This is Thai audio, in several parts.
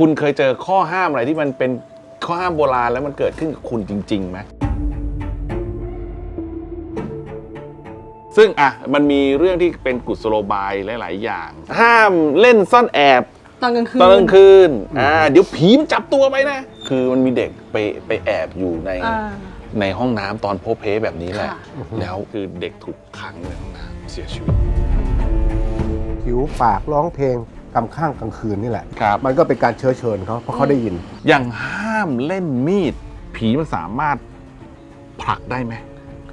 คุณเคยเจอข้อห้ามอะไรที่มันเป็นข้อห้ามโบราณแล้วมันเกิดขึ้นกับคุณจริงๆไหมซึ่งอะมันมีเรื่องที่เป็นกุศโลบายหลาย ๆ อย่าง ห้ามเล่นซ่อนแอบตอนกลางคืนตอนกลางคืนอ่าเดี๋ยวผีมันจับตัวไปนะ คือมันมีเด็กไปไปแอบอยู่ในอ่า ในห้องน้ำตอนโพเพแบบนี้แหละ ค่ะ แล้วคือเด็กถูกขังในห้องน้ำเสียชีวิต ผิวปากร้องเพลง กำข้างกลางคืนนี่แหละ ครับ มันก็เป็นการเชื้อเชิญเขาเพราะเขาได้ยิน อย่างห้ามเล่นมีด ผีมันสามารถผลักได้ไหม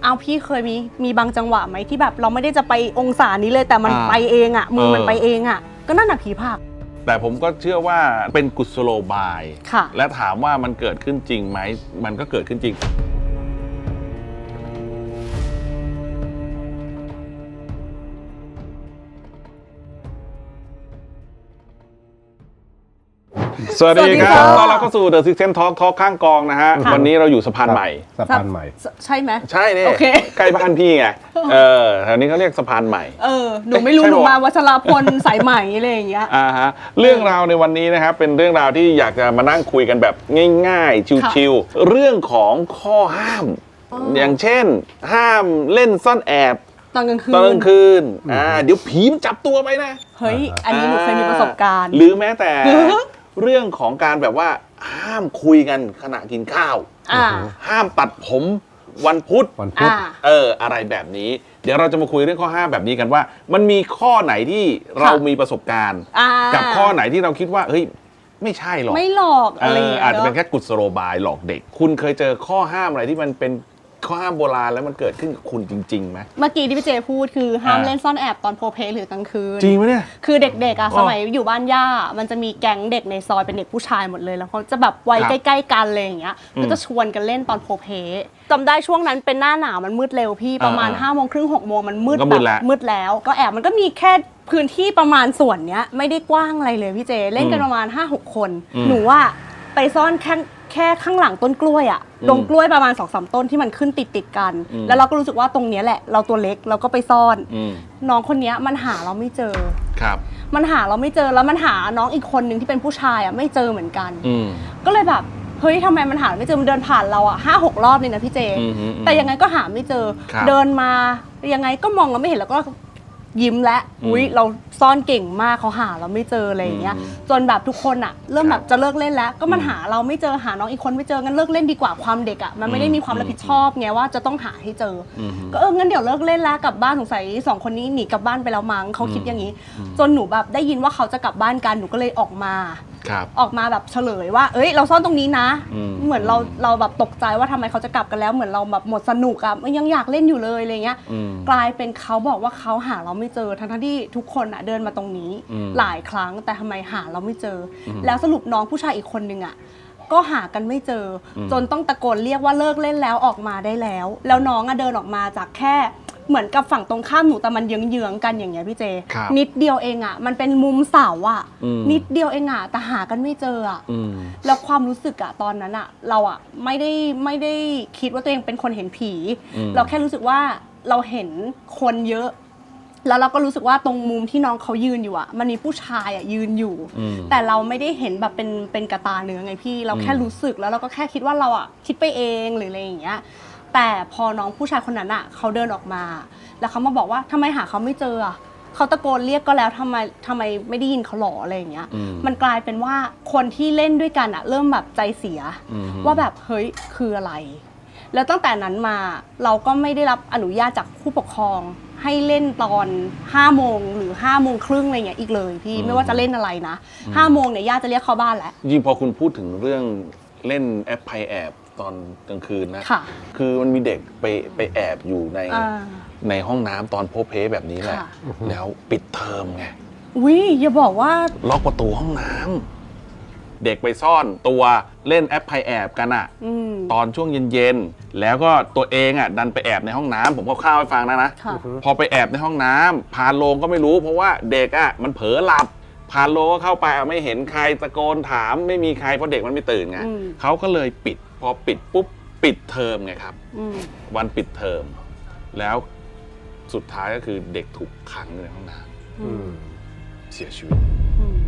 เอาพี่เคยมีมีบางจังหวะไหมที่แบบเราไม่ได้จะไปองศานี้เลยแต่มันอ่าไปเองอะมือมันเออไปเองอะ ก็นั่นน่ะผีผลักแต่ผมก็เชื่อว่าเป็นกุศโลบาย ค่ะ และถามว่ามันเกิดขึ้นจริงไหม มันก็เกิดขึ้นจริง สวัสดีคสวัรับสดีค่ะตอนเราเข้าสู่ The Six Sense Talk Talk ข้างกองนะฮะค่ะวันนี้เราอยู่สะพานใหม่ สะพานใหม่ ใช่ไหม ใช่เนี่ยโอเค ใกล้บ้านพี่ไง เออแถวนี้เขาเรียกสะพานใหม่ เออ หนูไม่รู้ ใช่หนูปะวะมาวัชรพล สายไหมอะไรอย่างเงี้ย อ่าฮะ เรื่องราวในวันนี้นะครับ เป็นเรื่องราวที่อยากจะมานั่งคุยกันแบบง่ายๆ ชิวๆ เรื่องของข้อห้ามอ๋อออย่างเช่น ห้ามเล่นซ่อนแอบตอนกลางคืน ตอนกลางคืน อ่า เดี๋ยวผีมันจับตัวไปนะ เฮ้ย อันนี้หนูเคยมีประสบการณ์ หรือแม้แต่ เรื่องของการแบบว่าห้ามคุยกันขณะกินข้าว อ่า ห้ามตัดผมวันพุธ วันพุธ อ่า เอออะไรแบบนี้ เดี๋ยวเราจะมาคุยเรื่องข้อห้ามแบบนี้กันว่า มันมีข้อไหนที่เราค่ะมีประสบการณ์ อ่ากับข้อไหนที่เราคิดว่าเฮ้ยไม่ใช่หรอกไม่หลอกเออะไรอย่างอเงี้ยอาจจะเป็นเนอะแค่กุศโลบายหลอกเด็ก คุณเคยเจอข้อห้ามอะไรที่มันเป็น ข้อห้ามโบราณแล้วมันเกิดขึ้นกับคุณจริงๆไหม เมื่อกี้ที่พี่เจพูดคือห้ามอ่า เล่นซ่อนแอบตอนโพลเพลหรือกลางคืน จริงไหมเนี่ย คือเด็กๆอะอ๋อสมัยอยู่บ้านย่า มันจะมีแก๊งเด็กในซอยเป็นเด็กผู้ชายหมดเลย แล้วเขาจะแบบวัยครับ ใกล้ ๆ กันเลยอย่างเงี้ยอืมก็จะชวนกันเล่นตอนโพลเพจำได้ช่วงนั้นเป็นหน้าหนาวมันมืดเร็วพี่ประมาณอ่า5้าโมงครึ่งหกโมงมันมืดก็แบมืบดแล้ว มืดแล้ว ก็แอบมันก็มีแค่พื้นที่ประมาณส่วนเนี้ยไม่ได้กว้างอะไรเลยพี่เจ เล่นกันอืมประมาณ5 6คนอืมหนูว่าไปซ่อนแค่ แค่ข้างหลังต้นกล้วยอะอืมดงกล้วยประมาณ2อสต้นที่มันขึ้นติดติดๆกัน อืม แล้วเราก็รู้สึกว่าตรงเนี้ยแหละ เราตัวเล็กเราก็ไปซ่อน อืมน้องคนเนี้ยมันหาเราไม่เจอ ครับ มันหาเราไม่เจอแล้วมันหาน้องอีกคนนึงที่เป็นผู้ชายอะไม่เจอเหมือนกัน อืม ก็เลยแบบเฮ้ยทำไมมันหาไม่เจอมันเดินผ่านเราอะห้าหกรอบเลยนะพี่เจ อืมอืมอืมแต่ยังไงก็หาไม่เจอ ครับ เดินมายังไงก็มองเราไม่เห็นแล้วก็ ยิ้มและอืมอุ้ยเราซ่อนเก่งมากเขาหาเราไม่เจออะไรอย่างเงี้ยอืมจนแบบทุกคนอะเริ่มคแบรับบจะเลิกเล่นแล้ว ก็มันอืมหาเราไม่เจอหาน้องอีกคนไม่เจองั้นเลิกเล่นดีกว่าความเด็กอะมันไม่ได้มีความรับผิดชอบไงว่าจะต้องหาให้เจอออืมก็เอองั้นเดี๋ยวเลิกเล่นแล้วกลับบ้านสงสัยสองคนนี้หนีกลับบ้านไปแล้วมั้งเขาคิดอย่างนี้ จนหนูแบบได้ยินว่าเขาจะกลับบ้านกันหนูก็เลยออกมา ครับ ออกมาแบบเฉลยว่า เอ้ย เราซ่อนตรงนี้นะ อืม เหมือนเราเราแบบตกใจว่าทำไมเขาจะกลับกันแล้วเหมือนเราแบบหมดสนุกอะยังอยากเล่นอยู่เลยอะไรเงี้ย อืม กลายเป็นเขาบอกว่าเขาหาเราไม่เจอทั้งๆที่ทุกคนอะเดินมาตรงนี้ อืมหลายครั้งแต่ทำไมหาเราไม่เจออมแล้วสรุปน้องผู้ชายอีกคนนึงอะ ก็หากันไม่เจออมจนต้องตะโกนเรียกว่าเลิกเล่นแล้วออกมาได้แล้ว แล้วน้องอะเดินออกมาจากแค่เหมือนกับฝั่งตรงข้ามหนูแต่มันเยื้องๆกันอย่างเงี้ยพี่เจ ครับนิดเดียวเองอะมันเป็นมุมเสาอะอืม นิดเดียวเองอะแต่หากันไม่เจออะ อืม แล้วความรู้สึกอะตอนนั้นอะเราอะไม่ได้ไม่ได้คิดว่าตัวเองเป็นคนเห็นผี อืมเราแค่รู้สึกว่าเราเห็นคนเยอะ แล้วเราก็รู้สึกว่าตรงมุมที่น้องเขายืนอยู่อะมันมีผู้ชายอะยืนอยู่ อืม แต่เราไม่ได้เห็นแบบเป็นเป็นกระตาเนื้อไงพี่ เราแค่อืม รู้สึกแล้วเราก็แค่คิดว่าเราอะคิดไปเองหรืออะไรอย่างเงี้ย แต่พอน้องผู้ชายคนนั้นอะเขาเดินออกมา แล้วเขามาบอกว่าทำไมหาเขาไม่เจออะเขาตะโกนเรียกก็แล้วทำไมทำไมไม่ได้ยินเขาหรออะไรอย่างเงี้ย อืมมันกลายเป็นว่าคนที่เล่นด้วยกันอะเริ่มแบบใจเสีย อืม ว่าแบบเฮ้ยคืออะไร แล้วตั้งแต่นั้นมาเราก็ไม่ได้รับอนุญาตจากผู้ปกครอง ให้เล่นตอน5โมงหรือ5โมงครึ่งอะไรเงี้ยอีกเลยพี่ไม่ว่าจะเล่นอะไรนะ5โมงเนี่ยย่าจะเรียกเข้าบ้านแล้วยิ่งพอคุณพูดถึงเรื่องเล่นแอปไพแอบตอนกลางคืนนะค่ะ คือมันมีเด็กไปไปแอบอยู่ในอ่า ในห้องน้ำตอนโพเพแบบนี้แหละ ค่ะ แล้วปิดเทอมไง อุ้ยอย่าบอกว่าล็อกประตูห้องน้ำ เด็กไปซ่อนตัวเล่นแอปไพแอบกันอะอืมตอนช่วงเย็นๆแล้วก็ตัวเองอะดันไปแอบในห้องน้ำผมก็ข้าวให้ฟังนะนะ ค่ะพอไปแอบในห้องน้ำพานโลงก็ไม่รู้ เพราะว่าเด็กอะมันเผลอหลับ พานโลงก็เข้าไปอะไม่เห็นใครตะโกนถามไม่มีใครเพราะเด็กมันไม่ตื่นไงอืม เขาก็เลยปิด พอปิดปุ๊บปิดเทอมไงครับ อืมวันปิดเทอม แล้วสุดท้ายก็คือเด็กถูกขังอยู่ในห้องน้ำอืมเสียชีวิต อืม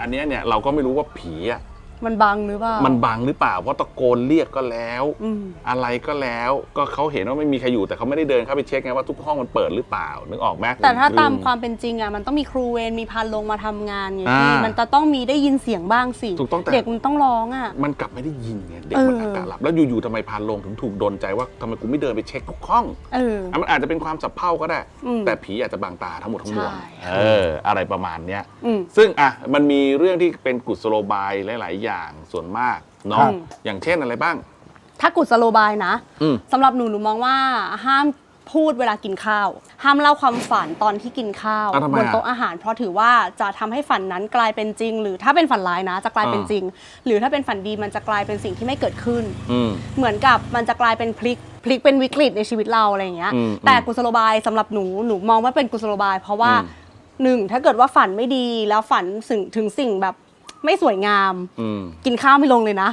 อันนี้เนี่ยเราก็ไม่รู้ว่าผีอะ มันบังหรือเปล่ามันบังหรือเปล่าเพราะตะโกนเรียกก็แล้ว อืมอะไรก็แล้ว ก็เขาเห็นว่าไม่มีใครอยู่แต่เขาไม่ได้เดินเข้าไปเช็คไงว่าทุกห้องมันเปิดหรือเปล่านึกออกไหม แต่ถ้าตามความเป็นจริงอะมันต้องมีครูเวรมีพานลงมาทำงานไงพี่อ่ามัมันจะต้องมีได้ยินเสียงบ้างสิถูกต้องแต่ เด็กมันต้องร้องอะ มันกลับไม่ได้ยินไงเด็กเออมันอากาศหลับแล้วอยู่ๆทำไมพานลงถึงถูกดนใจว่าทำไมกูไม่เดินไปเช็คทุกห้องเออ อะมันอาจจะเป็นความสับเพร่าก็ได้ อืมแต่ผีอาจจะบังตาทั้งหมดทั้งมวลใช่ เอออะไรประมาณเนี้ย อืม ซึ่งอะมันมีเรื่องที่เป็นกุศโลบายหลาย ๆ อย่างส่วนมากเนาะครับอย่างเช่นอะไรบ้าง ถ้ากุศโลบายนะอืมสำหรับหนูหนูมองว่าห้ามพูดเวลากินข้าว ห้ามเล่าความฝันตอนที่กินข้าวอ้าวทำไมบนอะโต๊ะอาหาร เพราะถือว่าจะทำให้ฝันนั้นกลายเป็นจริง หรือถ้าเป็นฝันร้ายนะ จะกลายเป็นอ่าจริง หรือถ้าเป็นฝันดีมันจะกลายเป็นสิ่งที่ไม่เกิดขึ้นอืมเหมือนกับมันจะกลายเป็นพลิกพลิกเป็นวิกฤตในชีวิตเราอะไรอย่างเงี้ยอืมแต่กุศโลบายสำหรับหนูหนูมองว่าเป็นกุศโลบาย เพราะว่าอืมหนึ่งถ้าเกิดว่าฝันไม่ดีแล้วฝันถึงถึงสิ่งแบบ ไม่สวยงาม อืม กินข้าวไม่ลงเลยนะ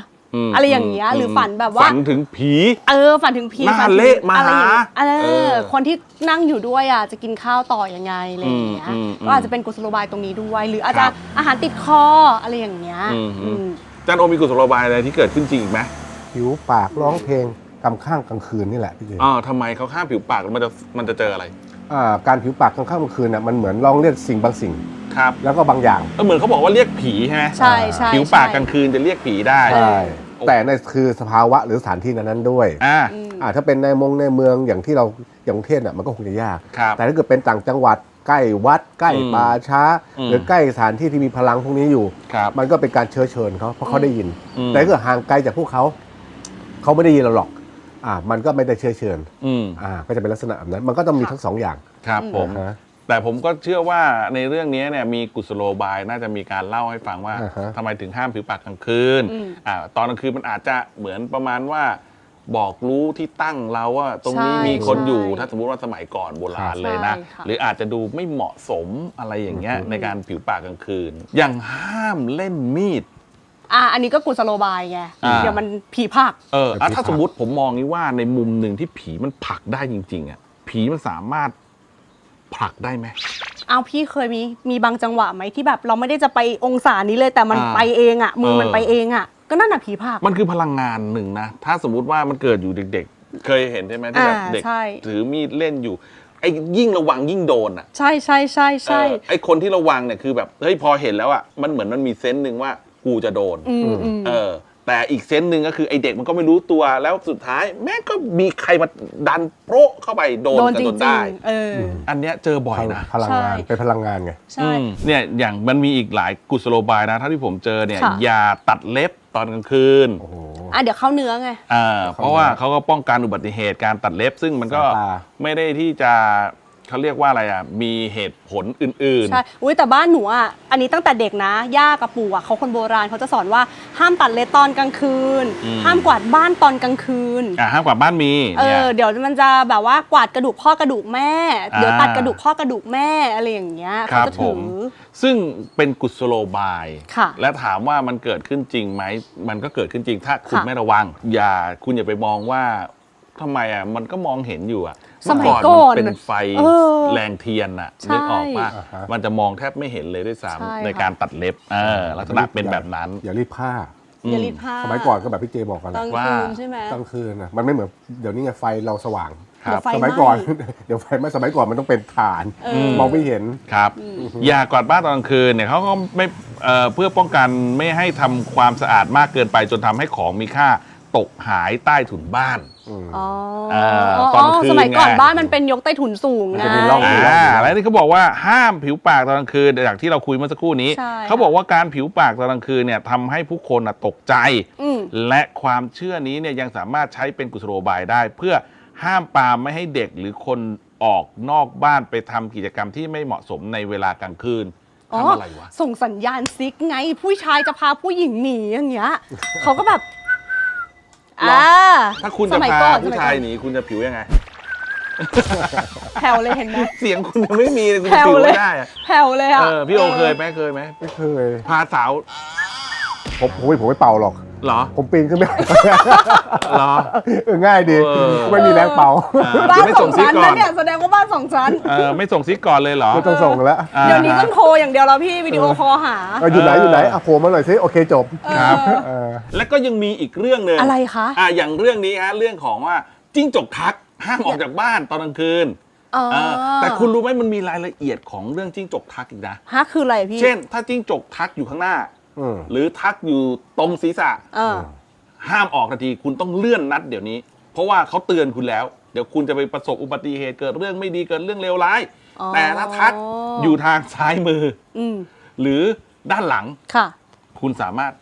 มอะไรอย่างเงี้ยหรือฝันแบบว่า ฝันถึงผี เออฝันถึงพีหน้าฝันถึงเละมาอะไรอย่งเงี้ยหาเอเออ อคนที่นั่งอยู่ด้วยอะจะกินข้าวต่อยังไงอะไรอย่างเงี้ยอืมอืมก็อาจจะเป็นกุศโลบายตรงนี้ด้วย หรืออาจคจะรับอาหารติดคออะไรอย่างเงี้ยอืม อืม อาจารย์โอมีกุศโลบายอะไรที่เกิดขึ้นจริงอีกไหมผิวปากร้องเพลงกำข้างกลางคืนนี่แหละพี่เจอ๋อทำไมเขาข้ามผิวปากแล้วมันจะมันจะเจออะไรอ่า การผิวปากกลางข้างกลางคืนน่ะมันเหมือนร้องเรียกสิ่งบางสิ่ง ครับแล้วก็บางอย่างเออเหมือนเขาบอกว่าเรียกผีใช่ไหมใช่ใช่ผิวปากใช่กลางคืนจะเรียกผีได้เออใช่ แต่ในคือสภาวะหรือสถานที่นั้นๆด้วยอ่า อืม อ่าถ้าเป็นในมงในเมืองอย่างที่เราอย่างกรุงเทพน่ะมันก็คงจะยาก ครับ แต่ถ้าเกิดเป็นต่างจังหวัดใกล้วัดใกล้อืมป่าช้า อืม หรือใกล้สถานที่ที่มีพลังพวกนี้อยู่ ครับ มันก็เป็นการเชื้อเชิญเขาเพราะเขาได้ยิน อืม แต่ถ้าเกิดห่างไกลจากพวกเขา เขาไม่ได้ยินเราหรอก อ่ามันก็ไม่ได้เชื้อเชิญอืมอ่าก็จะเป็นลักษณะแบบนั้น มันก็ต้องมีทั้งสองอย่างครับผมอ่าฮะ แต่ผมก็เชื่อว่าในเรื่องนี้เนี่ยมีกุศโลบายน่าจะมีการเล่าให้ฟังว่าอ่าฮะ ทำไมถึงห้ามผิวปากกลางคืนอืมอ่าตอนกลางคืนมันอาจจะเหมือนประมาณว่า บอกรู้ที่ตั้งเราว่า ตรงนี้ใช่มีคนอยู่ใช่ถ้าสมมติว่าสมัยก่อนโบราณใช่เลยนะค่ะ หรืออาจจะดูไม่เหมาะสมอะไรอย่างเงี้ยอืมในการผิวปากกลางคืน อย่างห้ามเล่นมีด อะอันนี้ก็กุศโลบายไงอ่า เดี๋ยวมันผีผัก เอออะผีถ้าผลักสมมติผมมองนี้ว่าในมุมหนึ่งที่ผีมันผลักได้จริง ๆ อะ ผีมันสามารถผลักได้ไหม เอาพี่เคยมีมีบางจังหวะไหมที่แบบ เราไม่ได้จะไปองศานี้เลยแต่มันอ่าไปเองอะมือมันเออ ไปเองอะ ก็นั่นน่ะผีผัก มันคือพลังงานหนึ่งนะ ถ้าสมมุติว่ามันเกิดอยู่เด็ก ๆ เคยเห็นใช่ไหมที่แบบอ่าเด็กใช่ ถือมีดเล่นอยู่ ไอ้ยิ่งระวังยิ่งโดนอะใช่ใช่ใช่ใช่ เออไอ้คนที่ระวังเนี่ยคือแบบเฮ้ยพอเห็นแล้วอะมันเหมือนมันมีเซนส์หนึ่งว่า กูจะโดน อืมอืม เออ แต่อีกเซนส์หนึ่งก็คือไอ้เด็กมันก็ไม่รู้ตัวแล้วสุดท้าย แม่งก็มีใครมาดันโปะเข้าไปโดนโดนกันจจรินงได้ ๆ เอออ อันเนี้ยเจอบ่อยนะ พลังงานใช่ เป็นพลังงานไง ใช่ อืมเนี่ยอย่างมันมีอีกหลายกุศโลบายนะเท่าที่ผมเจอเนี่ยค่ะ อย่าตัดเล็บตอนกลางคืนโอ้โห อะเดี๋ยวเข้าเนื้อไง อ่าเพราะว่าเขาก็ป้องกันอุบัติเหตุการตัดเล็บ ซึ่งมันก็สายตา ไม่ได้ที่จะ เขาเรียกว่าอะไรอะมีเหตุผลอื่นใช่ อุ้ยแต่บ้านหนูอะ อันนี้ตั้งแต่เด็กนะ ย่ากับปู่อะเขาคนโบราณเขาจะสอนว่าห้ามตัดเล็บตอนกลางคืน อืม ห้ามกวาดบ้านตอนกลางคืนๆอ่าห้ามกว่าบ้านมีเอเนี่ย อ เดี๋ยวมันจะแบบว่ากวาดกระดูกพ่อกระดูกแม่ อ่าเดี๋ยวตัดกระดูกพ่อกระดูกแม่อะไรอย่างเงี้ยคเขารับจะผถืม อ ซึ่งเป็นกุศโลบาย ค่ะและถามว่ามันเกิดขึ้นจริงไหม มันก็เกิดขึ้นจริงถ้าคุณค่ะ ไม่ระวัง อย่าคุณอย่าไปมองว่าทำไมอะมันก็มองเห็นอยู่อะ สมัยเอก่อนมันเป็นไฟเออแรงเทียนอะใช่นึกออกป่ะอ่าฮะมันจะมองแทบไม่เห็นเลยด้วยใช่ซ้ำในค่ะการตัดเล็บเออลักษณะเป็นแบบนั้น อย่ารีบผ้าอย่ารีดผ้าสมัยก่อนก็แบบพี่เจบอกกันตอนะนกลางคืนใช่ไหมกลางคืนนะมันไม่เหมือนเดี๋ยวนี้ไงไฟเราสว่างครับเดี๋ยวไฟสมัยก่อนเดี๋ยวไฟไม่สมัยก่อนมันต้องเป็นฐานเออมองไม่เห็นครับ อย่ากวาดบ้านตอนกลางคืนเนี่ยเขาก็ไม่เอ่อเพื่อป้องกันไม่ให้ทำความสะอาดมากเกินไปจนทำให้ของมีค่า ตกหายใต้ถุนบ้านอืมอ๋อเอออ๋อตอนกลางคืนสมัยก่อนไง บ้านมันเป็นยกใต้ถุนสูงมันไง จะมีร่อง อ่าแล้วนี่เขาบอกว่าห้ามผิวปากตอนกลางคืนจากที่เราคุยเมื่อสักครู่นี้ ใช่เขาบอกว่าการผิวปากตอนกลางคืนเนี่ยทำให้ผู้คนน่ะตกใจ อืม และความเชื่อนี้เนี่ยยังสามารถใช้เป็นกุศโลบายได้ เพื่อห้ามปรามไม่ให้เด็กหรือคนออกนอกบ้านไปทำกิจกรรมที่ไม่เหมาะสมในเวลากลางคืนอ๋อทำอะไรวะ ส่งสัญญาณซิกไง ผู้ชายจะพาผู้หญิงหนีอย่างเงี้ย เขาก็แบบหร ออ่าถ้าคุณสจะมัยพาก่อนผู้สมัชายก่อนหนีคุณจะผิวยังไง แผ่วเลยเห็นไหมเสียงคุณยังไม่มีเลยคุณแผ่วผิวเลยไม่ได้อะแผ่วเลยอะเออพี่โอเคยไหมเคยไหมไม่เคย พาสาว ผมผมผมไม่เป่าหรอก เหรอ ผมปีนขึ้นไม่เหรอ เออง่ายดี เออ ไม่มีแรงเป่าอ่าบ้านไม่สส่องงซิกชั้นก่อนะนเนี่ยแสดงว่าบ้านสองชั้น เออไม่ส่งซิกก่อนเลยเหรอไม่ต้องส่งแล้วอ่าเดี๋ยวนี้ต้องโทรอย่างเดียวแล้วพี่วิดีโอคอลหาเอออยู่ไหนอยู่ไหนอะโผล่มาหน่อยสิโอเคจบครับเออแล้วก็ยังมีอีกเรื่องหนึ่งอะไรคะอ่าอย่างเรื่องนี้ฮะเรื่องของว่าจิ้งจกทักห้ามออกจากบ้านตอนกลางคืนอ๋ออ่าแต่คุณรู้ไหมมันมีรายละเอียดของเรื่องจิ้งจกทักอีกนะ ฮะคืออะไรพี่ เช่น ถ้าจิ้งจกทักอยู่ข้างหน้าอืม หรือทักอยู่ตรงศีรษะ เออ ห้ามออกทันทีคุณต้องเลื่อนนัดเดี๋ยวนี้ เพราะว่าเขาเตือนคุณแล้ว เดี๋ยวคุณจะไปประสบอุบัติเหตุเกิดเรื่องไม่ดีเกิดเรื่องเลวร้าย อ๋อ แต่ถ้าทักอยู่ทางซ้ายมือ อืมหรือด้านหลังค่ะ คุณสามารถ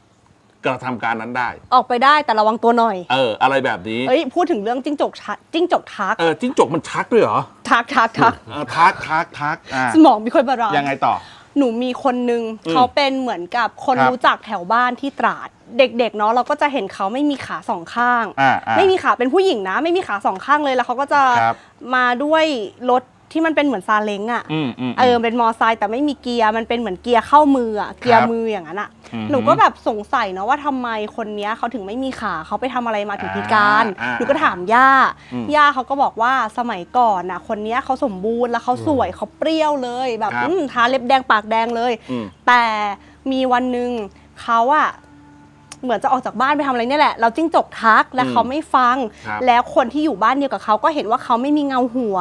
กระทำการนั้นได้ ออกไปได้แต่ระวังตัวหน่อย เออ อะไรแบบนี้ เอ้ยพูดถึงเรื่องจิ้งจกทักจิ้งจกทัก เออจิ้งจกมันทักด้วยเหรอทักทักทักเออทักทักทักอ่าสมองไม่ค่อยบาลานซ์ยังไงต่อ หนูมีคนนึงอืมเขาเป็นเหมือนกับคนครับรู้จักแถวบ้านที่ตราด เด็กๆเนาะเราก็จะเห็นเขาไม่มีขาสองข้าง อ่าอ่าไม่มีขาเป็นผู้หญิงนะ ไม่มีขาสองข้างเลยแล้วเขาก็จะครับมาด้วยรถ ที่มันเป็นเหมือนซาเล้งอะอืมอืม เออเป็นมอไซค์แต่ไม่มีเกียร์มันเป็นเหมือนเกียร์เข้ามืออะเกียร์มืออย่างนั้นอะอืมหนูก็แบบสงสัยเนาะว่าทำไมคนเนี้ยเขาถึงไม่มีขาเขาไปทำอะไรมาถึงพิการอ่าหนูก็ถามย่าอืมย่าเขาก็บอกว่าสมัยก่อนน่ะ คนเนี้ยเขาสมบูรณ์แล้วเขาสวยเขาเปรี้ยวเลยแบบครับ อืมทาเล็บแดงปากแดงเลย อืม แต่มีวันหนึ่งเขาอะเหมือนจะออกจากบ้านไปทำอะไรเนี่ยแหละ เราจิ้งจกทักและอืมเขาไม่ฟัง ครับ แล้วคนที่อยู่บ้านเดียวกับเขาก็เห็นว่าเขาไม่มีเงาหัว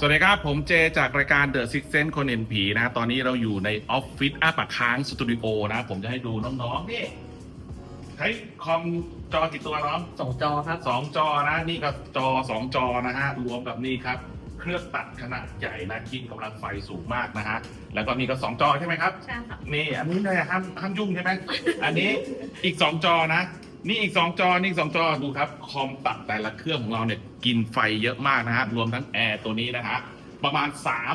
สวัสดีครับ ผมเจจากรายการ The Six Sense คนเห็นผีนะ ตอนนี้เราอยู่ในออฟฟิศอาปากค้างสตูดิโอนะ ผมจะให้ดูน้องๆนี่ใช้คอมจอกี่ตัวน้องสองจอครับสองจอนะ นี่ก็จอสองจอนะฮะ รวมกับนี่ครับ เครื่องตัดขนาดใหญ่นะกินกำลังไฟสูงมากนะฮะ แล้วก็นี่ก็สองจอใช่ไหมครับ ใช่ค่ะ นี่อันนี้เนี่ยห้ามห้ามยุ่งใช่ไหม อันนี้อีกสองจอนะ นี่อีกสองจอนี่อีกสองจอดูครับ คอมตัดแต่ละเครื่องของเราเนี่ยกินไฟเยอะมากนะฮะรวมทั้งแอร์ตัวนี้นะฮะประมาณ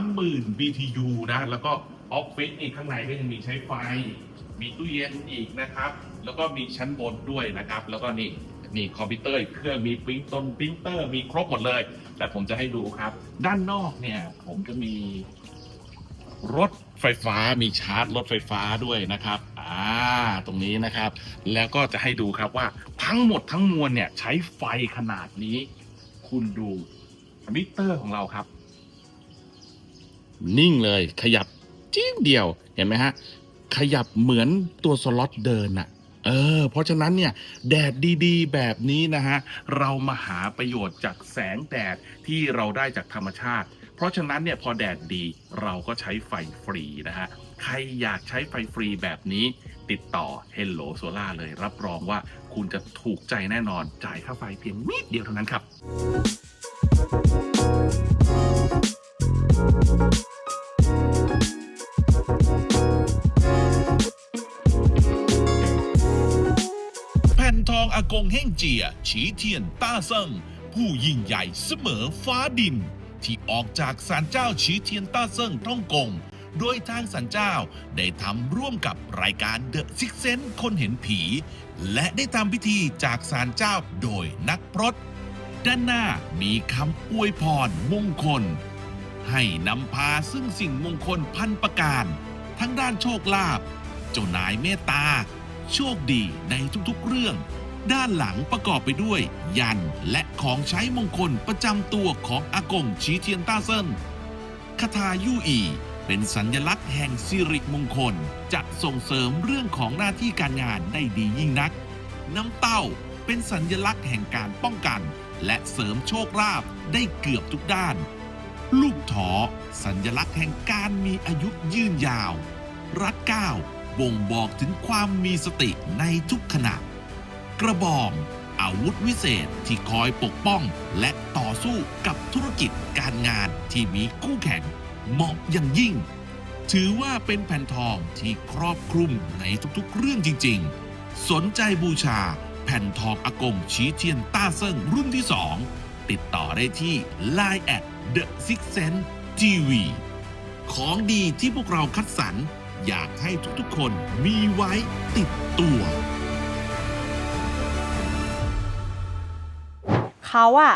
30,000 BTU นะ แล้วก็ออฟฟิศนี่ข้างในก็ยังมีใช้ไฟ มีตู้เย็นอีกนะครับ แล้วก็มีชั้นบนด้วยนะครับ แล้วก็นี่นี่คอมพิวเตอร์เครื่องมีปริ้นตนปรินเตอร์มีครบหมดเลย แต่ผมจะให้ดูครับ ด้านนอกเนี่ย ผมจะมีรถไฟฟ้ามีชาร์จรถไฟฟ้าด้วยนะครับ อ่าตรงนี้นะครับ แล้วก็จะให้ดูครับว่าทั้งหมดทั้งมวลเนี่ยใช้ไฟขนาดนี้ คุณดูมิเตอร์ของเราครับ นิ่งเลยขยับจิ้งเดียวเห็นไหมฮะ ขยับเหมือนตัวสล็อตเดินอะเออ เพราะฉะนั้นเนี่ย แดดดีๆ แบบนี้นะฮะ เรามาหาประโยชน์จากแสงแดดที่เราได้จากธรรมชาติ เพราะฉะนั้นเนี่ยพอแดดดีเราก็ใช้ไฟฟรีนะฮะ ใครอยากใช้ไฟฟรีแบบนี้ ติดต่อ Hello Solar เลย รับรองว่าคุณจะถูกใจแน่นอนจ่ายค่าไฟเพียงนิดเดียวเท่านั้นครับแผ่นทองอากงเฮ่งเจีย ฉีเทียนต้าเซิงผู้ยิ่งใหญ่เสมอฟ้าดิน ที่ออกจากศาลเจ้าฉีเทียนต้าเซิงท่องกง โดยทางศาลเจ้าได้ทำร่วมกับรายการเดอะซิกเซนคนเห็นผี และได้ทำพิธีจากศาลเจ้าโดยนักพรตด้านหน้ามีคำอวยพรมงคล ให้นำพาซึ่งสิ่งมงคลพันประการ ทั้งด้านโชคลาภเจ้านายเมตตา โชคดีในทุกๆเรื่อง ด้านหลังประกอบไปด้วย ยันและของใช้มงคลประจำตัวของอากงชีเทียนต้าเซินคาถายู่อี เป็นสัญลักษณ์แห่งสิริมงคล จะส่งเสริมเรื่องของหน้าที่การงานได้ดียิ่งนัก น้ำเต้าเป็นสัญลักษณ์แห่งการป้องกัน และเสริมโชคลาภได้เกือบทุกด้าน ลูกถอสัญลักษณ์แห่งการมีอายุยืนยาว รัดก้าวบ่งบอกถึงความมีสติในทุกขณะ กระบองอาวุธวิเศษที่คอยปกป้องและต่อสู้กับธุรกิจการงานที่มีคู่แข่ง เหมาะอย่างยิ่ง ถือว่าเป็นแผ่นทองที่ครอบคลุมในทุกๆ เรื่องจริง ๆ สนใจบูชาแผ่นทองอากงชี้เทียนต้าเซิงรุ่นที่ 2 ติดต่อได้ที่ Line at The Six Sense TV ของดีที่พวกเราคัดสรรอยากให้ทุกๆคนมีไว้ติดตัว เขาอะ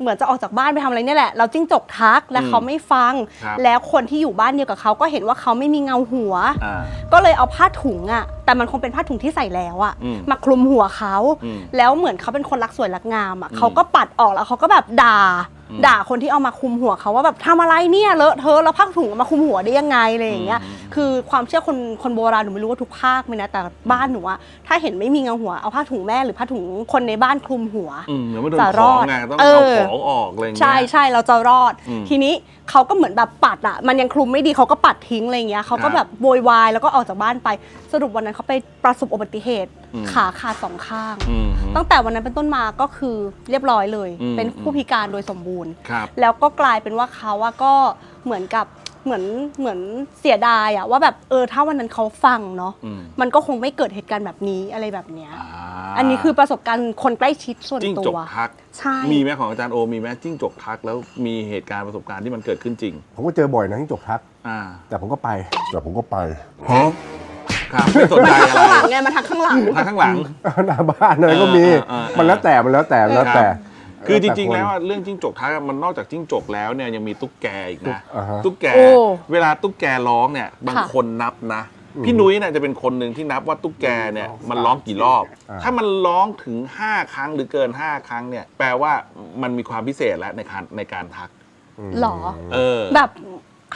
เหมือนจะออกจากบ้านไปทำอะไรเนี่ยแหละ เราจิ้งจกทักและอืมเขาไม่ฟัง ครับแล้วคนที่อยู่บ้านเดียวกับเขาก็เห็นว่าเขาไม่มีเงาหัว อ่า ก็เลยเอาผ้าถุงอะแต่มันคงเป็นผ้าถุงที่ใส่แล้วอะอืมมาคลุมหัวเขา อืมแล้วเหมือนเขาเป็นคนรักสวยรักงามอะอืม เขาก็ปัดออกแล้วเขาก็แบบด่าอืม ด่าคนที่เอามาคลุมหัวเขาว่าแบบทำอะไรเนี่ยเลอะเทอะแล้วผ้าถุงเอามาคลุมหัวได้ยังไงอะไรอย่างเงี้ยอืมคือความเชื่อคนคนโบราณหนูไม่รู้ว่าทุกภาคไหมนะแต่บ้านหนูอะถ้าเห็นไม่มีเงาหัวเอาผ้าถุงแม่หรือผ้าถุงคนในบ้านคลุมหัวอืมเดี๋ยวไม่โดนจะขรอองดไงต้องเอเอาอของออกอะไรอย่างเงี้ย ใช่ใช่เราจะรอด อืมทีนี้เขาก็เหมือนแบบปัดอะมันยังคลุมไม่ดีเขาก็ปัดทิ้งอะไรเงี้ยเขาคก็รับ แบบโวยวายแล้วก็ออกจากบ้านไปสรุปวันนั้นเขาไปประสบอุบัติเหตุอืม ขาขาดสองข้าง อืม ตั้งแต่วันนั้นเป็นต้นมาก็คือเรียบร้อยเลย อืม เป็นผู้พิการโดยสมบูรณ์ ครับ แล้วก็กลายเป็นว่าเขาอะก็เหมือนกับเหมือนเหมือนเสียดายอะว่าแบบเออถ้าวันนั้นเขาฟังเนาะอืม มันก็คงไม่เกิดเหตุการณ์แบบนี้อะไรแบบเนี้ยอ่าอันนี้คือประสบการณ์คนใกล้ชิดส่วนจิ้งตัจกว ทัก ใช่ มีไหมของอาจารย์โอมีไหมจิ้งจกทักแล้วมีเหตุการณ์ประสบการณ์ที่มันเกิดขึ้นจริง ผมก็เจอบ่อยนะที่จกทัก อ่า แต่ผมก็ไป แต่ผมก็ไป ครับไม่สนมันใจทักอะไรข้างหลังไงมันทักข้างหลังทางข้างหลัง หน้าบ้านอะไรก็มี เออเออเออ มันแล้วแต่มันแล้วแต่มันแล้วแต่ คือจริงๆต่แล้วคนอะเรื่องจิ้งจกทักอะมันนอกจากจิ้งจกแล้วเนี่ยยังมีตุ๊กแกอีกนะอ่าฮะตุ๊กแก โอ้เวลาตุ๊กแกร้องเนี่ยบางค่ะคนนับนะอืมพี่นุ้ยเนี่ยจะเป็นคนหนึ่งที่นับว่าตุ๊กแกเนี่ยมันร้องกี่รอบ อ่า ถ้ามันร้องถึง 5 ครั้งหรือเกิน 5 ครั้งเนี่ยแปลว่ามันมีความพิเศษแล้วในการในการทักมหรอ เออ แบบ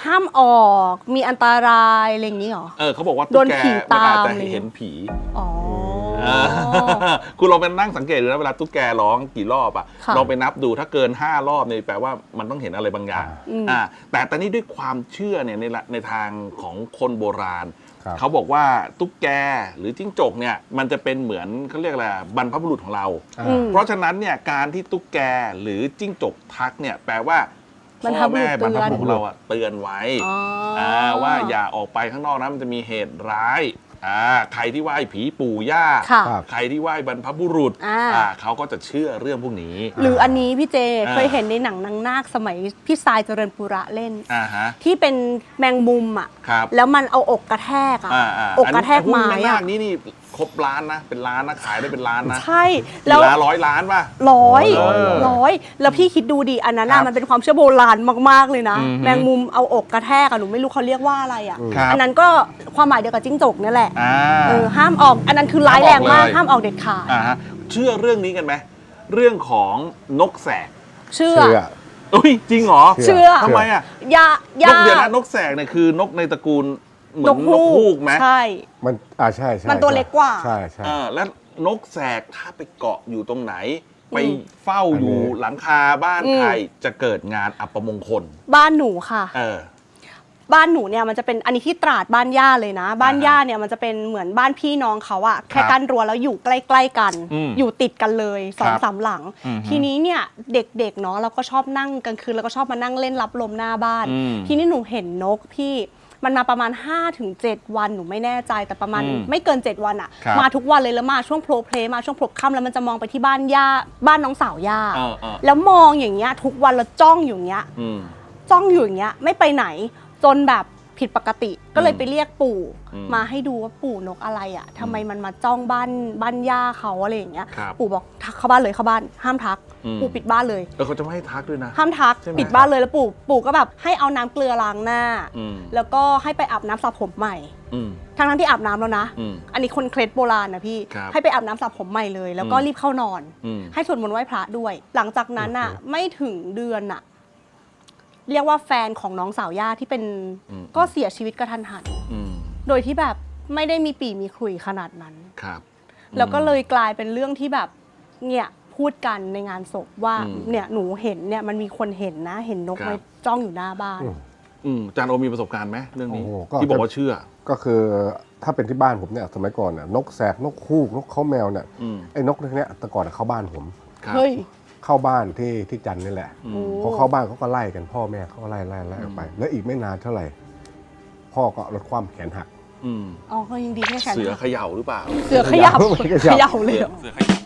ห้ามออกมีอันตรายอะไรอย่างนี้เหรอ เออเขาบอกว่าโดตุ๊กนแกผีมันอาจตามจะเลยเห็นผีอ๋อเออคุณลองไปนั่งสังเกตดูนะเวลาตุ๊กแกร้องกี่รอบอะค่ะลองไปนับดูถ้าเกิน 5 รอบเนี่ยแปลว่ามันต้องเห็นอะไรบางอย่างอืม อ่าแต่ตอนนี้ด้วยความเชื่อเนี่ยในละในทางของคนโบราณ ครับ เขาบอกว่าตุ๊กแกหรือจิ้งจกเนี่ยมันจะเป็นเหมือนเขาเรียกอะไรอะบรรพบุรุษของเรา อ่า อืม เพราะฉะนั้นเนี่ยการที่ตุ๊กแกหรือจิ้งจกทักเนี่ยแปลว่าบรร พพ่อบุรุษแม่บรรพบุรุษเตือนของเราอะเตือนไว้อ๋อออ่าว่าอย่าออกไปข้างนอกนะมันจะมีเหตุร้ายอ่าใครที่ไหว้ผีปู่ย่าค่ะครับใครที่ไหว้บรรพบุรุษอ่าอ่าเขาก็จะเชื่อเรื่องพวกนี้ หรืออันนี้พี่เจอ่าเคยเห็นในหนังนางนาคสมัยพี่ทรายเจริญปุระเล่นอ่าฮะที่เป็นแมงมุมอะครับแล้วมันเอาอกกระแทกอะอ่าอ่าอกกระแทกไม้หุ้นแม่นาอะคนี่นี่ ครบล้านนะ เป็นล้านนะขายได้เป็นล้านนะใช่กี่แล้วล้านร้อยล้านป่ะ ร้อยเออร้อย แล้วพี่คิดดูดิอันนั้นครัน่ะบมันเป็นความเชื่อโบราณมาก ๆ เลยนะ อือฮึแมงมุมเอาอกกระแทกอะหนูไม่รู้เขาเรียกว่าอะไรอะครับ อันนั้นก็ความหมายเดียวกับจิ้งจกนี่แหละอ่า เออห้ามออก อันนั้นคือร้ายแรงมาก ห้ามออกเลยห้ามออกเด็ดขาดอ่าฮะเชื่อเรื่องนี้กันไหมเรื่องของนกแสกเชื่อ เชื่อ อุ้ยจริงเหรอเชื่อ ทำไมอะยานยากเดี๋ยวนะนกแสกเนี่ยคือนกในตระกูล เหมือนนกฮูฮูกไหมใช่ มันอ่าใช่ใช่มันตัวเล็กกว่า ใช่ใช่ อ่าแล้วนกแสกถ้าไปเกาะอยู่ตรงไหน ไปอืมเฝ้าอยู่อันนี้ หลังคาบ้านอืม ใครจะเกิดงานอัปมงคล บ้านหนูค่ะ เออ บ้านหนูเนี่ยมันจะเป็นอันนี้ที่ตราดบ้านย่าเลยนะ บ้านอ่าฮะย่าเนี่ยมันจะเป็นเหมือนบ้านพี่น้องเขาอะแค่ครับกั้นรั้วแล้วอยู่ใกล้ ๆ กัน อืมอยู่ติดกันเลยสองครับสามหลัง อือฮึทีนี้เนี่ยเด็กๆเนาะเราก็ชอบนั่งกลางคืนแล้วก็ชอบมานั่งเล่นรับลมหน้าบ้าน อืม ทีนี้หนูเห็นนกพี่ มันมาประมาณ 5-7 วันหนูไม่แน่ใจแต่ประมาณอืมไม่เกิน 7 วันอะครับ มาทุกวันเลยแล้วมาช่วงโพลเพลมาช่วงพลบค่ำแล้วมันจะมองไปที่บ้านย่าบ้านน้องสาวย่าเออเออแล้วมองอย่างเงี้ยทุกวันแล้วจ้องอยู่อย่างเงี้ย อืม จ้องอยู่อย่างเงี้ยไม่ไปไหนจนแบบ ผิดปกติก็เลยอืมไปเรียกปู่ อืมมาให้ดูว่าปู่นกอะไรอะทำไมมันมาจ้องบ้านบ้านย่าเขาอะไรอย่างเงี้ย ครับ ปู่บอกทักเข้าบ้านเลยเข้าบ้าน ห้ามทัก อืมปู่ปิดบ้านเลยเออเขาจะไม่ให้ทักด้วยนะ ห้ามทักใช่ไหม ปิดบ้านเลยแล้วปู่ปู่ก็แบบให้เอาน้ำเกลือล้างหน้า อืมแล้วก็ให้ไปอาบน้ำสระผมใหม่ อืมทั้งทั้งๆที่อาบน้ำแล้วนะ อืม อันนี้คนเคล็ดโบราณนะพี่ ครับ ให้ไปอาบน้ำสระผมใหม่เลย แล้วก็อืมรีบเข้านอน อืม ให้สวดมนต์ไหว้พระด้วย หลังจากนั้นอะโอเคไม่ถึงเดือนอะ เรียกว่าแฟนของน้องสาวย่าที่เป็นอืม ก็เสียชีวิตกระทันหัน อืมโดยที่แบบไม่ได้มีปีมีขลุ่ยขนาดนั้น ครับ แล้วก็เลยกลายเป็นเรื่องที่แบบเนี่ยพูดกันในงานศพว่าอืม เนี่ยหนูเห็นเนี่ยมันมีคนเห็นนะ เห็นนกครับไว้จ้องอยู่หน้าบ้าน อืม อืมอาจารย์โอมีประสบการณ์ไหมเรื่องนี้ โอ้โหก็ ที่บอกว่าเชื่อ ก็คือถ้าเป็นที่บ้านผมเนี่ยสมัยก่อนน่ะนกแสกนกฮูกนกเขาแมวเนี่ยอืมไอ้นกพวกเนี้ยแต่ก่อนน่ะเข้าบ้านผม ครับ เฮ้ย เข้าบ้านที่ที่จันทร์นี่แหละอืโอ้มพอเข้าบ้านเขาก็ไล่กันพ่อแม่เขาก็ไล่ไล่ไล่ออกไป แล้วอีกไม่นานเท่าไหร่ พ่อก็ลดความแขนหัก อืมอ๋อก็ยังดีแค่แขนเสือเขย่าหรือเปล่า เสือขยับเสือขยับขยับเลยเหรอเสือขยับ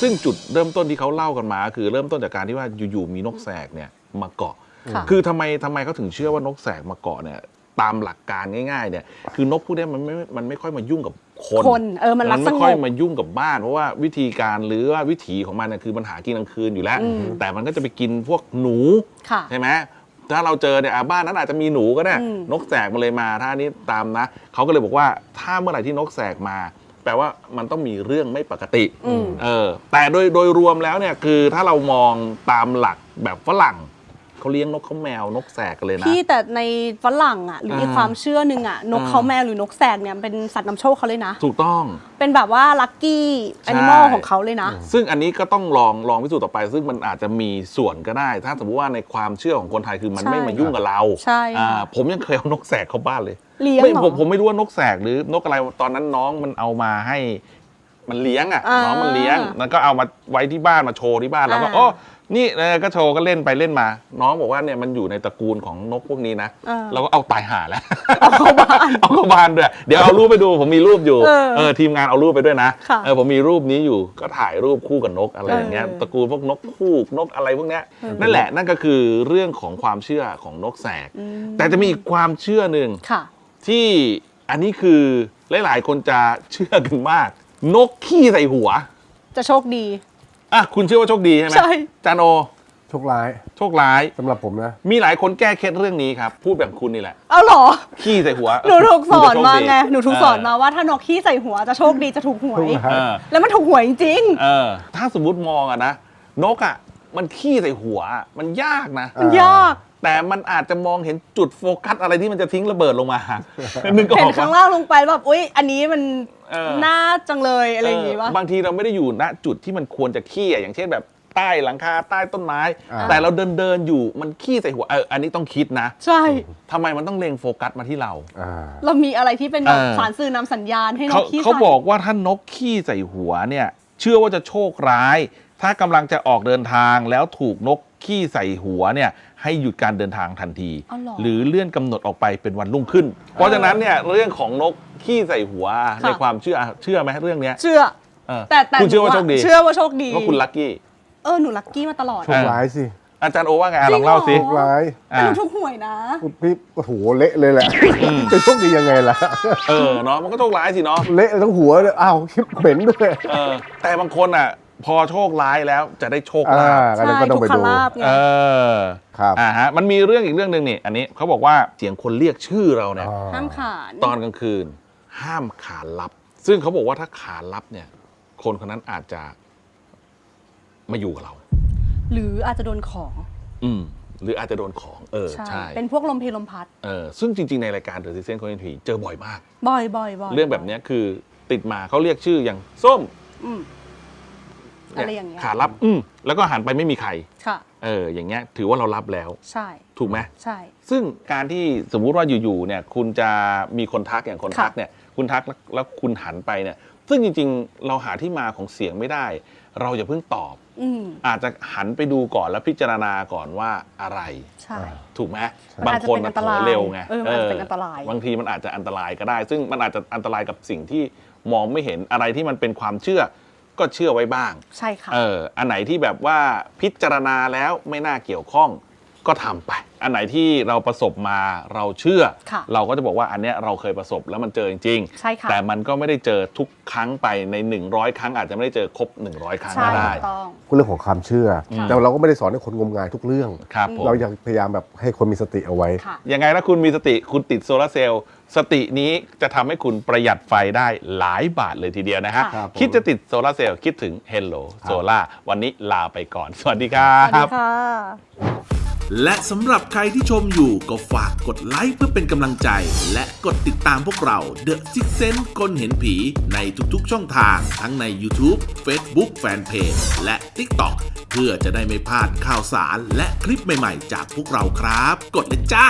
ซึ่งจุดเริ่มต้นที่เขาเล่ากันมา คือเริ่มต้นจากการที่ว่าอยู่ๆมีนกแสกเนี่ยมาเกาะ ค่ะ คือทำไมทำไมเขาถึงเชื่อว่านกแสกมาเกาะเนี่ยตามหลักการง่ายๆเนี่ยคือนกพวกเนี้ยมันไม่มันไม่ค่อยมายุ่งกับ คคนคนเออมันรักไม่ค่อยสงบมายุ่งกับบ้านเพราะว่าวิธีการหรือว่าวิถีของมันน่ะคือมันหากินกลางคืนอยู่แล้วอืมแต่มันก็จะไปกินพวกหนูค่ะ ใช่ไหมถ้าเราเจอเนี่ยอะบ้านนั้นอาจจะมีหนูก็ได้ อืม นกแสกมาเลยมาถ้าอันนี้ตามนะเขาก็เลยบอกว่าถ้าเมื่อไหร่ที่นกแสกมา แปลว่ามันต้องมีเรื่องไม่ปกติ อืม เออแต่โดยโดยรวมแล้วเนี่ยคือถ้าเรามองตามหลักแบบฝรั่ง เขาเลี้ยงนกเขาแมวนกแสกกันเลยนะ พี่แต่ในฝรั่งอะหรืออีกอ่าความเชื่อหนึ่งอะนกอ่าเขาแมวหรือนกแสกเนี่ยเป็นสัตว์นำโชคเขาเลยนะ ถูกต้อง เป็นแบบว่าลัคกี้แอนิมอลของเขาเลยนะ ซึ่งอันนี้ก็ต้องลองลองพิสูจน์ต่อไป ซึ่งมันอาจจะมีส่วนก็ได้ ถ้าสมมติว่าในความเชื่อของคนไทยคือมันใช่ไม่มายุ่งกับเราใช่ค่ะอ่าผมยังเคยเอานกแสกเข้าบ้านเลยเลี้ยงไม่เหรอผมผมไม่รู้ว่านกแสกหรือนกอะไรตอนนั้นน้องมันเอามาให้มันเลี้ยงอะอ่าน้องมันเลี้ยงแล้วก็เอามาไว้ที่บ้านมาโชว์ที่บ้านแล้วก็อ่าอ๋อ นี่เออก็โชว์ก็เล่นไปเล่นมา น้องบอกว่าเนี่ยมันอยู่ในตระกูลของนกพวกนี้นะอ่าเราก็เอาตายห่าแล้ว เอาเข้าบ้าน เอาเข้าบ้านด้วยเดี๋ยวเอารูปไปดูผมมีรูปอยู่เออเออทีมงานเอารูปไปด้วยนะค่ะเออผมมีรูปนี้อยู่ก็ถ่ายรูปคู่กับนกอะไรอย่างเงี้ยเออ ตระกูลพวกนกคูกนกอะไรพวกเนี้ยเออนั่นแหละนั่นก็คือเรื่องของความเชื่อของนกแสก อืมแต่จะมีอีกความเชื่อหนึ่ง ค่ะ ที่อันนี้คือหลาย ๆ คนจะเชื่อกันมาก นกขี้ใส่หัว จะโชคดี อะคุณเชื่อว่าโชคดีใช่ไหมใช่ จานโอโชคร้ายโชคร้าย สำหรับผมนะ มีหลายคนแก้เคล็ดเรื่องนี้ครับ พูดแบบคุณนี่แหละ เอาเหรอ ขี้ใส่หัวหนูถูกสอนมาไงคุณจะโชคดีหนูถูกสอนมาว่าถ้านกขี้ใส่หัวจะโชคดีจะถูกหวยโชคร้ายเออแล้วมันถูกหวยจริงเออ ถ้าสมมุติมองอะนะ นกอะมันขี้ใส่หัวอะมันยากนะ ๆมันยาก แต่มันอาจจะมองเห็นจุดโฟกัสอะไรที่มันจะทิ้งระเบิดลงมานึกก็เห็อนอกข้างปะ ล่างลงไปแบบอุ๊ย อันนี้มันเออ น่าจังเลยอะไรอย่างงี้เอวะอบางทีเราไม่ได้อยู่ณจุดที่มันควรจะขี้อะอย่างเช่นแบบใต้หลังคาใต้ต้นไม้ อ่า แต่เราเดินเดินๆอยู่มันขี้ใส่หัวเอออันนี้ต้องคิดนะใช่ ทำไมมันต้องเล็งโฟกัสมาที่เรา อ่า เรามีอะไรที่เป็นแบบเออ สารสื่อนำสัญญาณให้นเขากขี้เขาใส่บอกว่าถ้านกขี้ใส่หัวเนี่ย เชื่อว่าจะโชคร้าย ถ้ากำลังจะออกเดินทางแล้วถูกนกขี้ใส่หัวเนี่ย ให้หยุดการเดินทางทันที อ๋อเหรอหรือเลื่อนกำหนดออกไปเป็นวันรุ่งขึ้น เพราะฉะนั้นเนี่ยเรื่องของนกขี้ใส่หัวค่ะ ในความเชื่อเชื่อไหมเรื่องเนี้ยเชื่อ เออแต่แต่คุณเชื่อว่าหโชนูะคดีเชื่อว่าโชคดีว่าคุณลัคกี้ เออหนูลัคกี้มาตลอด โชคร้ายสิอาจารย์โอว่าไงอะจริลงองเล่าสิเหรโชคร้ายแต่หนูถูกหวยนะ พี่โอ้โหเละเลยแหละจะโชคดียังไงล่ะ เออเนาะมันก็โชคร้ายสิเนาะเละทั้งหัวเลยอ้าวคิดเหม็นด้วย เออแต่บางคนอะ พอโชคร้ายแล้วจะได้โชคอ่าลาภก็เลยก็ต้องไปใช่ดูทุกขลาบไงเออครับอ่าฮะมันมีเรื่องอีกเรื่องหนึ่งนี่อันนี้เขาบอกว่าเสียงคนเรียกชื่อเราเนี่ย ห้ามขานตอนกลางคืน ห้ามขานรับ ซึ่งเขาบอกว่าถ้าขานรับเนี่ย คนคนนั้นอาจจะมาอยู่กับเรา หรืออาจจะโดนของอืม หรืออาจจะโดนของ เออ ใช่ใช่เป็นพวกลมเพลลมพัด เออ ซึ่งจริง ๆ ในรายการเดอะซีเซนคอนเทนต์เจอบ่อยมาก บ่อยบ่อยบ่อยเรื่องแบบเนี้ยคือติดมาเขาเรียกชื่ออย่างส้ม อืม อะไรอย่างเงี้ยขานรับอืมแล้วก็หันไปไม่มีใครค่ะเอออย่างเงี้ยถือว่าเรารับแล้ว ใช่ถูกไหมใช่ ซึ่งการที่สมมุติว่าอยู่ๆเนี่ย คุณจะมีคนทักอย่างคนทักค่ะ เนี่ย คุณทักแล้วแล้วคุณหันไปเนี่ย ซึ่งจริงๆ เราหาที่มาของเสียงไม่ได้ เราอย่าเพิ่งตอบ อืมอาจจะหันไปดูก่อนแล้วพิจารณาก่อนว่าอะไร ใช่ ถูกไหมมันบางอาจจะคนเป็นมัอันนตรายเผลอเร็วไงเออมันอาจจะเป็นอันตราย บางทีมันอาจจะอันตรายก็ได้ ซึ่งมันอาจจะอันตรายกับสิ่งที่มองไม่เห็นอะไรที่มันเป็นความเชื่อ ก็เชื่อไว้บ้าง ใช่ค่ะ เออ อันไหนที่แบบว่าพิจารณาแล้วไม่น่าเกี่ยวข้องก็ทำไป อันไหนที่เราประสบมาเราเชื่อ ค่ะเราก็จะบอกว่าอันเนี้ยเราเคยประสบแล้วมันเจอจริงๆใช่ค่ะแต่มันก็ไม่ได้เจอทุกครั้งไปใน 100 ครั้งอาจจะไม่ได้เจอครบ 100 ครั้งใช่ก็ได้ถูกต้องเรื่องของความเชื่ออมแต่เราก็ไม่ได้สอนให้คนงมงายทุกเรื่อง ครับผม เราอยากพยายามแบบให้คนมีสติเอาไว้ ค่ะ ยังไงถ้าคุณมีสติคุณติดโซลาร์เซลล์สตินี้จะทำให้คุณประหยัดไฟได้หลายบาทเลยทีเดียวนะฮะ ครับผม คิดจะติดโซลาร์เซลล์คิดถึง Hello ครับ Solar วันนี้ลาไปก่อน สวัสดีครัสวัสดีบ ค่ะ และสำหรับใครที่ชมอยู่ก็ฝากกดไลค์เพื่อเป็นกำลังใจ และกดติดตามพวกเรา The Six Sense คนเห็นผีในทุกๆช่องทาง ทั้งใน YouTube Facebook Fanpage และ TikTok เพื่อจะได้ไม่พลาดข่าวสารและคลิปใหม่ๆ จากพวกเราครับ กดเลยจ้า